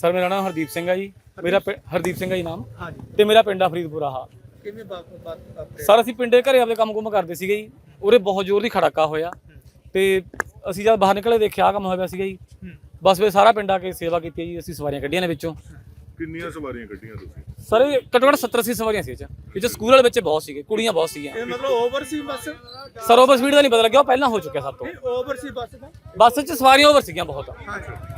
Sir ਮੇਰਾ ਨਾਮ ਹਰਦੀਪ ਸਿੰਘ ਹੈ ਜੀ। ਮੇਰਾ ਪਿੰ- ਹਰਦੀਪ ਸਿੰਘ ਹੈ ਜੀ ਨਾਮ। ਹਾਂਜੀ। ਤੇ ਮੇਰਾ ਪਿੰਡ ਆ ਫਰੀਦਪੁਰਾ ਹਾ ਕਿਵੇਂ ਬਾਤ ਬਾਤ ਆਪਣੇ ਸਰ ਅਸੀਂ ਪਿੰਡੇ ਘਰੇ ਆਪਦੇ ਕੰਮ ਕੁਮ ਕਰਦੇ ਸੀਗੇ ਜੀ। ਉਰੇ ਬਹੁਤ ਜ਼ੋਰ ਦੀ ਖੜਾਕਾ ਹੋਇਆ। ਤੇ ਅਸੀਂ ਜਦ ਬਾਹਰ ਨਿਕਲੇ ਦੇਖਿਆ ਆਹ ਕੰਮ ਹੋਇਆ ਪਿਆ ਸੀਗਾ ਜੀ। ਬਸ ਵੇ ਸਾਰਾ ਪਿੰਡ ਆ ਕੇ ਸੇਵਾ ਕੀਤੀ ਹੈ ਜੀ। ਅਸੀਂ ਸਵਾਰੀਆਂ ਕੱਢੀਆਂ ਨੇ ਵਿੱਚੋਂ। ਕਿੰਨੀਆਂ ਸਵਾਰੀਆਂ ਕੱਢੀਆਂ ਤੁਸੀਂ? ਸਰ ਇਹ ਘੱਟੋ ਘੱਟ 70 80 ਸਵਾਰੀਆਂ ਸੀ ਇਹ 'ਚ। ਇਹ 'ਚ ਸਕੂਲ ਵਾਲੇ ਬੱਚੇ ਬਹੁਤ ਸੀਗੇ ਕੁੜੀਆਂ ਬਹੁਤ ਸੀਗੀਆਂ। ਇਹ ਮਤਲਬ ਓਵਰ ਸੀ ਬੱਸ? ਸਰ ਓਵਰ ਸਪੀਡ ਦਾ ਨਹੀਂ ਪਤਾ ਲੱਗਿਆ ਉਹ ਪਹਿਲਾਂ ਹੋ ਚੁੱਕਿਆ ਸਭ ਤੋਂ। ਓਵਰ ਸੀ ਬੱਸ ਦਾ? ਬੱਸ 'ਚ ਸਵਾਰੀਆਂ ਓਵਰ ਸੀਗੀਆਂ ਬਹੁਤ। ਹਾਂਜੀ।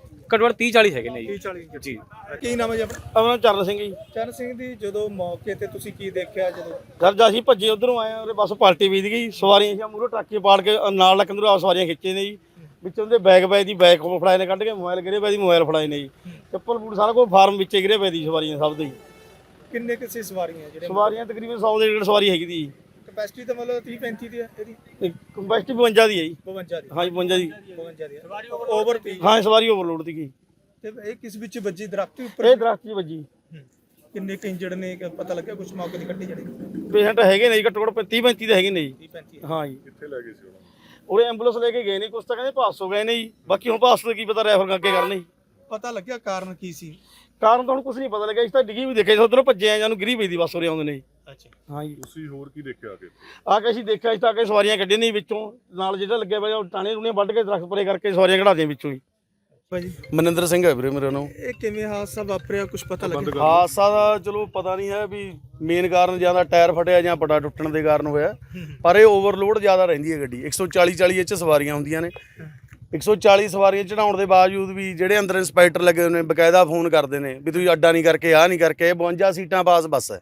ਘੱਟੋ ਘੱਟ 30 40 ਹੈਗੇ ਨੇ 30 ਜੀ 40 ਇੰਜੜ ਜੀ। ਕੀ ਨਾਮ ਹੈ ਜੀ ਆਪਣਾ? ਆਪਣਾ ਚਰਨ ਸਿੰਘ ਜੀ। ਚਰਨ ਸਿੰਘ ਦੀ ਜਦੋਂ ਮੌਕੇ ਤੇ ਤੁਸੀਂ ਕੀ ਦੇਖਿਆ ਜਦੋਂ ਸਰ ਜਦ ਅਸੀਂ ਭੱਜੇ ਉਧਰੋਂ ਆਏ ਉਹਦੇ ਬੱਸ ਪਲਟੀ ਵੀਦ ਗਈ ਸਵਾਰੀਆਂ ਸੀ ਮੂਹਰੇ ਟਰੱਕੇ ਪਾੜ ਕੇ ਨਾਲ ਲੱਕੰਦਰੋਂ ਆ ਸਵਾਰੀਆਂ ਖਿੱਚੇ ਨੇ ਜੀ। ਵਿੱਚੋਂ ਦੇ ਬੈਗ ਪਏ ਦੀ ਬੈਗ ਕੋਲ ਫੜਾਏ ਨੇ ਕੱਢ ਕੇ ਮੋਬਾਈਲ ਗਿਰੇ ਪਏ ਦੀ ਮੋਬਾਈਲ ਫੜਾਏ ਨੇ ਜੀ। ਚੱਪਲ ਬੂਟ ਸਾਰਾ ਕੁਝ ਫਾਰਮ ਵਿੱਚੇ ਗਿਰੇ ਪਏ ਦੀ ਸਵਾਰੀਆਂ ਸਭ ਦੇ ਜੀ ਕਿੰਨੇ ਕਿਸੇ ਸਵਾਰੀਆਂ ਜਿਹੜੇ ਸਵਾਰੀਆਂ ਤਕਰੀਬਨ 100 ਦੇ ਡੇਢ ਸਵਾਰੀ ਹੈਗੀ ਦੀ ਕਪੈਸਿਟੀ ਤਾਂ ਮਤਲਬ 30 35 ਦੀ ਹੈ ਇਹਦੀ। ਕੰਪੈਸਟੀ 52 ਦੀ ਹੈ ਜੀ। 52 ਦੀ। ਹਾਂਜੀ 52 ਦੀ। 52 ਦੀ ਹੈ। ਓਵਰ 30 ਹਾਂ ਸਵਾਰੀ ਓਵਰਲੋਡ ਦੀ ਗਈ ਤੇ ਇਹ ਕਿਸ ਵਿੱਚ ਵੱਜੀ? ਦਰਖਤ ਦੇ ਉੱਪਰ? ਇਹ ਦਰਖਤ 'ਚ ਵੱਜੀ। ਕਿੰਨੇ ਕੁ ਨੇ? ਕਿ ਪਤਾ ਲੱਗਿਆ ਕੁਝ ਮੌਕੇ ਦੀ ਕੱਢੀ ਜਿਹੜੇ? ਪੇਸ਼ੈਂਟ ਹੈਗੇ ਨੇ ਜੀ ਘੱਟੋ ਘੱਟ 30 35 ਦੇ ਹੈਗੇ ਨੇ ਜੀ। 30 35 ਹਾਂ ਜੀ। ਕਿੱਥੇ ਲੈ ਗਏ ਸੀ ਉਹਨਾਂ ਉਹਦੇ ਐਂਬੂਲੈਂਸ ਲੈ ਕੇ ਗਏ ਨੇ ਕੁਛ ਤਾਂ ਕਹਿੰਦੇ ਪਾਸ ਹੋ ਗਏ ਨੇ ਜੀ। ਬਾਕੀ ਹੁਣ ਪਾਸ ਤੋਂ ਕੀ ਪਤਾ ਰੈਫਰ ਅੱਗੇ ਕਰਨੇ ਜੀ। ਪਤਾ ਲੱਗਿਆ ਕਾਰਨ ਕੀ ਸੀ? ਕਾਰਨ ਤਾਂ ਹੁਣ ਕੁਝ ਨਹੀਂ ਪਤਾ ਲੱਗਿਆ। ਇਸ ਤਾਂ ਡਿੱਗੀ ਵੀ ਦੇਖਿਆ ਉਧਰੋਂ ਭੱਜੇ ਆ ਜਾਨੂੰ ਗਿਰੀ ਪਈ ਦੀ ਬੱਸ ਉਰੇ ਆਉਂਦੇ ਨੇ ਜੀ। ਅੱਛਾ ਹਾਂ ਜੀ। ਤੁਸੀਂ ਹੋਰ ਕੀ ਦੇਖਿਆ ਕਿ ਆ ਕੇ ਅਸੀਂ ਦੇਖਿਆ ਇਸ ਤਾਂ ਆ ਕੇ ਸਵਾਰੀਆਂ ਕੱਢੀਆਂ ਨਹੀਂ ਵਿੱਚੋਂ। ਨਾਲ ਜਿਹੜਾ ਲੱਗਿਆ ਪਿਆ ਉਹ ਟਾਣੇ ਰੂਣੇ ਵੱਢ ਕੇ ਦਰਖਤ ਪਰੇ ਕਰਕੇ ਸਵਾਰੀਆਂ ਕਢਾ ਦੀਆਂ ਵਿੱਚੋਂ ਹੀ। ਭਾਜੀ ਮਨਿੰਦਰ ਸਿੰਘ ਹੈ ਵੀਰੇ ਮੇਰਾ ਨਾਮ। ਇਹ ਕਿਵੇਂ ਹਾਦਸਾ ਵਾਪਰਿਆ ਕੁਝ ਪਤਾ ਲੱਗਿਆ ਹਾਦਸਾ ਦਾ ਚਲੋ ਪਤਾ ਨਹੀਂ ਹੈ ਵੀ ਮੇਨ ਕਾਰਨ ਜਾਂ ਤਾਂ ਟਾਇਰ ਫਟਿਆ ਜਾਂ ਪਟਾ ਟੁੱਟਣ ਦੇ ਕਾਰਨ ਹੋਇਆ। ਪਰ ਇਹ ਓਵਰਲੋਡ ਜ਼ਿਆਦਾ ਰਹਿੰਦੀ ਹੈ ਗੱਡੀ। 140 40 ਇਹ ਚ ਸਵਾਰੀਆਂ ਹੁੰਦੀਆਂ ਨੇ। 140 ਸਵਾਰੀਆਂ ਚੜਾਉਣ ਦੇ ਬਾਵਜੂਦ ਵੀ ਜਿਹੜੇ ਅੰਦਰ ਇੰਸਪੈਕਟਰ ਲੱਗੇ ਹੋਏ ਨੇ ਬਕਾਇਦਾ ਫੋਨ ਕਰਦੇ ਨੇ ਵੀ ਤੁਸੀਂ ਅੱਡਾ ਨਹੀਂ ਕਰਕੇ ਆਹ ਨਹੀਂ ਕਰਕੇ ਇਹ 52 ਸੀਟਾਂ ਪਾਸ ਬੱਸ ਹੈ।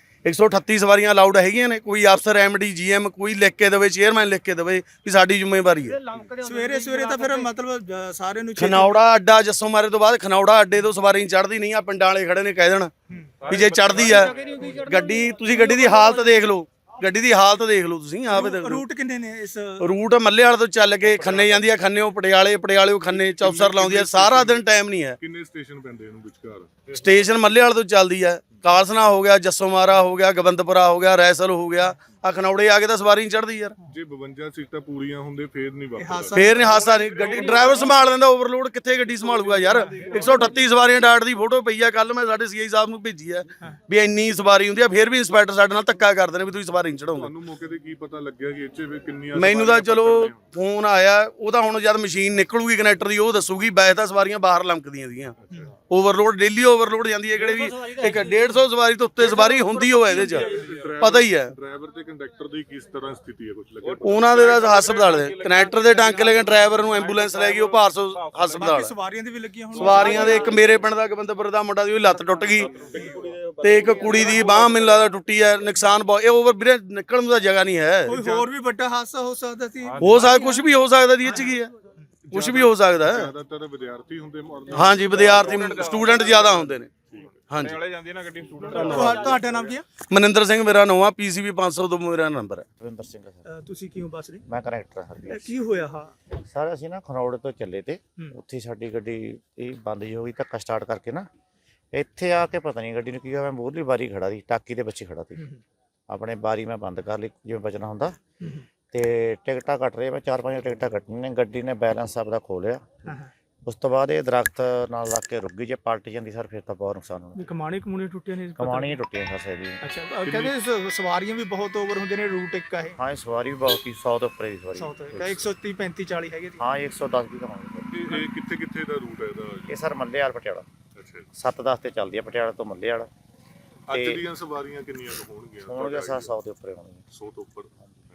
138 ਸਵਾਰੀਆਂ ਅਲਾਉਡ ਹੈਗੀਆਂ ਨੇ ਕੋਈ ਅਫਸਰ ਐਮਡੀ ਜੀਐਮ ਕੋਈ ਲਿਖ ਕੇ ਦੇਵੇ ਚੇਅਰਮੈਨ ਲਿਖ ਕੇ ਦੇਵੇ ਵੀ ਸਾਡੀ ਜ਼ਿੰਮੇਵਾਰੀ ਹੈ। ਸਵੇਰੇ ਸਵੇਰੇ ਤਾਂ ਫਿਰ ਮਤਲਬ ਅ, ਸਾਰਿਆਂ ਨੂੰ ਖਨੌੜਾ ਅੱਡਾ ਜੱਸੋ ਮਾਰੇ ਤੋਂ ਬਾਅਦ ਖਨੌੜਾ ਅੱਡੇ ਤੋਂ ਸਵਾਰੀ ਚੜਦੀ ਨਹੀਂ ਆ ਪਿੰਡਾਂ ਵਾਲੇ ਖੜੇ ਨੇ ਕਹਿ ਦੇਣ ਵੀ ਜੇ ਚੜਦੀ ਆ ਗੱਡੀ ਤੁਸੀਂ ਗੱਡੀ ਦੀ ਹਾਲਤ ਦੇਖ ਲਓ ਗੱਡੀ ਦੀ ਹਾਲਤ ਦੇਖ ਲਓ ਤੁਸੀਂ ਆਪੇ ਦੇਖ ਲਓ। ਰੂਟ ਕਿੰਨੇ ਨੇ ਇਸ? ਰੂਟ ਮੱਲੇ ਵਾਲੇ ਤੋਂ ਚੱਲ ਕੇ ਖੰਨੇ ਜਾਂਦੀ ਆ ਖੰਨੇ ਉਹ ਪਟਿਆਲੇ ਪਟਿਆਲੇ ਉਹ ਖੰਨੇ ਚੌਸਰ ਲਾਉਂਦੀ ਆ ਸਾਰਾ ਦਿਨ ਟਾਈਮ ਨਹੀਂ ਹੈ। ਕਿੰਨੇ ਸਟੇਸ਼ਨ ਪੈਂਦੇ ਇਹਨੂੰ ਵਿਚਕਾਰ? ਸਟੇਸ਼ਨ ਮੱਲੇ ਵਾਲੇ ਤੋਂ ਚੱਲਦੀ ਆ ਕਾਲਸਨਾ ਹੋ ਗਿਆ ਜੱਸੋ ਮਾਰਾ ਹੋ ਗਿਆ ਗਵੰਦਪੁਰਾ ਹੋ ਗਿਆ ਰੈਸਲ ਹੋ ਗਿਆ। ਆ ਖਨੌੜੇ ਆ ਕੇ ਤਾਂ ਸਵਾਰੀ ਨਹੀਂ ਚੜਦੀ ਯਾਰ। ਜੇ 52 ਸੀਟਾਂ ਪੂਰੀਆਂ ਹੁੰਦੇ ਫੇਰ ਨਹੀਂ ਵਾਪਸ ਫੇਰ ਨਹੀਂ ਹਾਸਾ ਨਹੀਂ ਗੱਡੀ ਡਰਾਈਵਰ ਸੰਭਾਲ ਲੈਂਦਾ ਓਵਰਲੋਡ ਕਿੱਥੇ ਗੱਡੀ ਸੰਭਾਲੂਗਾ ਯਾਰ? 138 ਸਵਾਰੀਆਂ ਡਾਟ ਦੀ ਫੋਟੋ ਪਈ ਆ ਕੱਲ ਮੈਂ ਸਾਡੇ ਸੀਆਈ ਸਾਹਿਬ ਨੂੰ ਭੇਜੀ ਆ ਵੀ ਇੰਨੀ ਸਵਾਰੀ ਹੁੰਦੀ ਆ ਫੇਰ ਵੀ ਇੰਸਪੈਕਟਰ ਸਾਡੇ ਨਾਲ ਧੱਕਾ ਕਰਦੇ ਨੇ ਵੀ ਤੁਸੀਂ ਸਵਾਰੀ ਨਹੀਂ ਚੜਾਉਂਦੇ ਤੁਹਾਨੂੰ ਮੌਕੇ ਤੇ ਕੀ ਪਤਾ ਲੱਗਿਆ ਕਿ ਇੱਥੇ ਵੀ ਕਿੰਨੀਆਂ ਮੈਨੂੰ ਤਾਂ ਚਲੋ? ਫੋਨ ਆਇਆ ਉਹ ਤਾਂ ਹੁਣ ਜਦ ਮਸ਼ੀਨ ਨਿਕਲੂਗੀ ਕਨੈਕਟਰ ਦੀ ਉਹ ਦੱਸੂਗੀ ਵੈਸੇ ਤਾਂ ਸਵਾਰੀਆਂ ਬਾਹਰ ਲੰਕਦੀਆਂ ਸੀਗੀਆਂ। ਓਵਰਲੋਡ ਡੇਲੀ ਓਵਰਲੋਡ ਜਾਂਦੀ ਹੈ ਕਿਹੜੇ ਵੀ ਇੱਕ 150 ਸਵਾਰੀ ਤੋਂ ਉੱਤੇ ਸਵਾਰੀ ਹੁੰਦੀ ਹੋਵੇ ਇਹਦੇ 'ਚ। ਪਤਾ ਹੀ ਹੈ। ਡਰਾਈਵਰ ਤੇ ਕੰਡਕਟਰ ਦੀ ਕਿਸ ਤਰ੍ਹਾਂ ਸਥਿਤੀ ਹੈ ਕੁਝ ਲੱਗਿਆ ਉਹਨਾਂ ਦੇ ਤਾਂ ਹਸਪਤਾਲ ਦੇ। ਕਨੈਕਟਰ ਦੇ ਟਾਂਕੇ ਲੈ ਕੇ ਡਰਾਈਵਰ ਨੂੰ ਐਂਬੂਲੈਂਸ ਲੈ ਗਈ ਉਹ ਭਾਰਸੋ ਹਸਪਤਾਲ ਸਵਾਰੀਆਂ ਦੀ ਵੀ ਲੱਗੀਆਂ ਹੁਣ। ਸਵਾਰੀਆਂ ਦੇ ਇੱਕ ਮੇਰੇ ਪਿੰਡ ਦਾ ਗਵੰਦਪੁਰ ਦਾ ਮੁੰਡਾ ਦੀ ਉਹਦੀ ਲੱਤ ਟੁੱਟ ਗਈ ਤੇ ਇੱਕ ਕੁੜੀ ਦੀ ਬਾਹ ਮੈਨੂੰ ਲੱਗਦਾ ਟੁੱਟੀ ਹੈ ਨੁਕਸਾਨ ਬਹੁਤ ਇਹ ਓਵਰ ਵੀਰੇ ਨਿਕਲਣ ਤਾਂ ਜਗ੍ਹਾ ਨਹੀਂ ਹੈ। ਕੋਈ ਹੋਰ ਵੀ ਵੱਡਾ ਹਾਦਸਾ ਹੋ ਸਕਦਾ ਸੀ? ਹੋ ਸਕਦਾ ਕੁਝ ਵੀ ਹੋ ਸਕਦਾ ਦੀ ਇਹ ਚ ਕੀ ਹੈ? ਕੁਝ ਵੀ ਹੋ ਸਕਦਾ ਹੈ। ਜ਼ਿਆਦਾਤਰ ਵਿਦਿਆਰਥੀ ਹੁੰਦੇ ਹਾਂਜੀ ਵਿਦਿਆਰਥੀ ਸਟੂਡੈਂਟ ਜ਼ਿਆਦਾ ਹੁੰਦੇ ਨੇ। ਹਾਂਜੀ। ਤੁਹਾ- ਤੁਹਾਡਾ ਨਾਮ ਕੀ ਹੈ? ਮਨਿੰਦਰ ਸਿੰਘ ਮੇਰਾ ਨਾਮ ਆ ਪੀਸੀਬੀ 500 ਤੋਂ ਮੇਰਾ ਨੰਬਰ ਹੈ। ਰਵਿੰਦਰ ਸਿੰਘ ਆ ਸਰ। ਅ, ਤੁਸੀਂ ਕਿਉਂ ਬਸ ਰਹੇ ਮੈਂ ਕਨੈਕਟਰ ਹਾਂ ਇਹ ਕੀ ਹੋਇਆ ਹਾਂ? ਸਰ ਅਸੀਂ ਨਾ ਖਰੌੜ ਤੋਂ ਚੱਲੇ ਤੇ ਹੂੰ। ਉੱਥੇ ਸਾਡੀ ਗੱਡੀ ਇਹ ਬੰਦ ਹੋ ਗਈ ਧੱਕਾ ਸਟਾਰਟ ਕਰਕੇ ਨਾ। ਇੱਥੇ ਆ ਕੇ ਪਤਾ ਨਹੀਂ ਗੱਡੀ ਨੂੰ ਕੀ ਹੋਇਆ ਮੈਂ ਮੂਹਰਲੀ ਬਾਰੀ ਖੜਾ ਸੀ ਟਾਕੀ ਦੇ ਪਿੱਛੇ ਖੜਾ ਸੀ। ਆਪਣੇ ਬਾਰੀ ਮੈਂ ਬੰਦ ਕਰ ਲਈ ਜਿਵੇਂ ਬਚਣਾ ਹੁੰਦਾ। ਤੇ ਟਿਕਟਾਂ ਕੱਟ ਰਹੇ ਮੈਂ ਚਾਰ ਪੰਜ ਟਿਕਟਾਂ ਕੱਟਣੀਆਂ ਨੇ ਗੱਡੀ ਨੇ ਬੈਲੈਂਸ ਆਪਦਾ ਖੋ ਲਿਆ। ਉਸ ਤੋਂ ਬਾਅਦ ਇਹ ਦਰਖਤ ਨਾਲ ਲੱਗ ਕੇ ਰੁਕ ਗਈ ਜੇ ਪਲਟ ਜਾਂਦੀ ਸਰ ਫਿਰ ਤਾਂ ਬਹੁਤ ਨੁਕਸਾਨ ਹੋਣਾ। ਕਮਾਣੇ ਕਮੂਣੇ ਟੁੱਟੇ ਨੇ ਕਮਾਣੀਆਂ ਟੁੱਟੀਆਂ ਸਰ ਸੇ ਦੀ ਅੱਛਾ ਕਹਿੰਦੇ ਸ- ਸਵਾਰੀਆਂ ਵੀ ਬਹੁਤ ਓਵਰ ਹੁੰਦੇ ਨੇ ਰੂਟ ਇੱਕ ਆ ਇਹ। ਹਾਂ ਇਹ ਸਵਾਰੀ ਵੀ ਬਹੁਤ ਸੀ 100 ਤੋਂ ਉੱਪਰ ਦੀ ਸਵਾਰੀ। ਸਾਊਥ ਦਾ 130 35 40 ਹੈਗੇ ਸੀ ਹਾਂ ਇਹ 110 ਵੀ ਕਮਾਉਂਦੇ ਇਹ ਇਹ ਕਿੱਥੇ ਕਿੱਥੇ ਦਾ ਰੂਟ ਹੈ ਇਹਦਾ? ਇਹ ਸਰ ਮੱਲੇ ਵਾਲ ਪਟਿਆਲਾ। ਅੱਛਾ। 7-10 ਤੇ ਚੱਲਦੀ ਹੈ ਪਟਿਆਲਾ ਤੋਂ ਮੱਲੇ ਵਾਲਾ ਅੱਜ ਤੇ- ਦੀਆਂ ਸਵਾਰੀਆਂ ਕਿੰਨੀਆਂ ਕੁ ਹੋਣਗੀਆਂ? ਹੋਣਗੇ ਸਰ 100 ਦੇ ਉੱਪਰ ਹੋਣਗੇ 100 ਤੋਂ ਉੱਪਰ।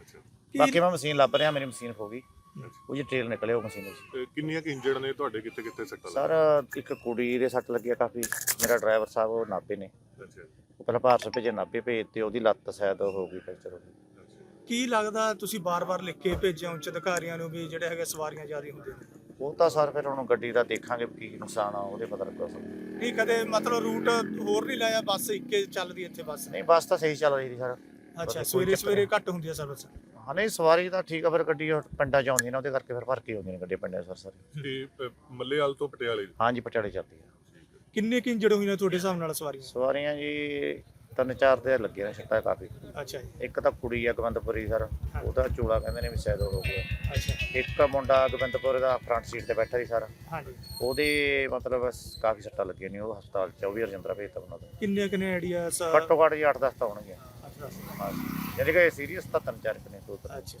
ਅੱਛਾ। ਬਾਕੀ ਮੈਂ ਮਸ਼ੀਨ ਲੱਭ ਰਿਹਾ ਮੇਰੀ ਮਸ਼ੀਨ ਹੋ ਗਈ। ਉਹ ਜੀ ਟ੍ਰੇਲ ਨਿਕਲੇ ਉਹ ਮਸ਼ੀਨ ਵਿੱਚ। ਤੇ ਕਿੰਨੀਆਂ ਕਿ ਇੰਜਰਡ ਨੇ ਤੁਹਾਡੇ ਕਿੱਥੇ ਕਿੱਥੇ ਸੱਟਾਂ ਸਰ ਇੱਕ ਕੁੜੀ ਦੇ ਸੱਟ ਲੱਗਿਆ ਕਾਫੀ। ਮੇਰਾ ਡਰਾਈਵਰ ਸਾਹਿਬ ਉਹ ਨਾਭੇ ਨੇ। ਅੱਛਾ। ਉਹ ਪਹਿਲਾਂ ਭਾਰਤ ਭੇਜੇ ਨਾਭੇ ਭੇਜ ਤੇ ਉਹਦੀ ਲੱਤ ਸ਼ਾਇਦ ਹੋ ਗਈ ਫ੍ਰੈਕਚਰ ਹੋ ਗਈ। ਕੀ ਲੱਗਦਾ ਤੁਸੀਂ ਬਾਰ-ਬਾਰ ਲਿਖ ਕੇ ਭੇਜਿਆ ਉੱਚ ਅਧਿਕਾਰੀਆਂ ਨੂੰ ਵੀ ਜਿਹੜੇ ਹੈਗੇ ਸਵਾਰੀਆਂ ਜ਼ਿਆਦਾ ਹੁੰਦੀਆਂ ਨੇ? ਉਹ ਤਾਂ ਸਰ ਫਿਰ ਹੁਣ ਗੱਡੀ ਦਾ ਦੇਖਾਂਗੇ ਕੀ ਨੁਕਸਾਨ ਆ ਉਹਦੇ ਪਤਾ ਲੱਗਾ ਸਰ। ਨਹੀਂ ਕਦੇ ਮਤਲਬ ਰੂਟ ਹੋਰ ਨਹੀਂ ਲਾਇਆ ਬੱਸ ਇੱਕੇ ਚੱਲਦੀ ਇੱਥੇ ਬੱਸ? ਨਹੀਂ ਬੱਸ ਤਾਂ ਸਹੀ ਚੱਲ ਰਹੀ ਸੀ ਸਰ। ਅੱਛਾ ਸਵੇਰੇ ਸਵੇਰੇ ਘੱਟ ਹੁੰਦੀ ਹੈ ਸਰਵਿਸ ਹਾਂ ਨਹੀਂ ਸਵਾਰੀ ਤਾਂ ਠੀਕ ਆ ਫਿਰ ਗੱਡੀ ਉਹ ਪਿੰਡਾਂ ਚ ਆਉਂਦੀ ਨੇ ਉਹਦੇ ਕਰਕੇ ਫਿਰ ਭਰ ਕੇ ਆਉਂਦੀਆਂ ਨੇ ਗੱਡੀ ਪਿੰਡਾਂ ਸਰ ਸਰ। ਤੇ ਅ, ਮੱਲੇਵਾਲ ਤੋਂ ਪਟਿਆਲੇ ਹਾਂਜੀ ਪਟਿਆਲੇ ਚੱਲਦੀ ਆ। ਕਿੰਨੇ ਕਿ ਇੰਜਰਡ ਹੋਈਆਂ ਤੁਹਾਡੇ ਹਿਸਾਬ ਨਾਲ ਸਵਾਰੀਆਂ? ਸਵਾਰੀਆਂ ਜੀ ਤਿੰਨ ਚਾਰ ਤੇ ਲੱਗੀਆਂ ਨੇ ਛੱਟਾਂ ਕਾਫੀ। ਅੱਛਾ ਜੀ। ਇੱਕ ਤਾਂ ਕੁੜੀ ਆ ਗਵੰਦਪੁਰੀ ਸਰ ਉਹਦਾ ਚੋਲਾ ਕਹਿੰਦੇ ਨੇ ਵੀ ਉਹ ਹੋ ਗਿਆ। ਅੱਛਾ। ਇੱਕ ਮੁੰਡਾ ਗਵੰਦਪੁਰ ਦਾ ਫਰੰਟ ਸੀਟ ਤੇ ਬੈਠਾ ਸੀ ਸਰ। ਹਾਂਜੀ। ਉਹਦੇ ਮਤਲਬ ਸ- ਕਾਫੀ ਸੱਟਾਂ ਲੱਗੀਆਂ ਨੇ ਉਹ ਹਸਪਤਾਲ ਚ ਉਹ ਵੀ ਰਜਿੰਦਰਾ ਭੇਜਤਾ ਉਹਨਾਂ ਦਾ ਕਿੰਨੇ ਕਿੰਨੇ ਆਈਡੀਆ ਘੱਟੋ ਘੱਟ ਜੀ 8-10 ਤਾਂ ਹੋਣਗੀਆਂ। ਯਾਨੀ ਕਿ ਸੀਰੀਅਸ ਤਾਂ ਤਿੰਨ ਚਾਰ ਕੁ ਨੇ ਦੋ ਤਿੰਨ ਅੱਛਾ।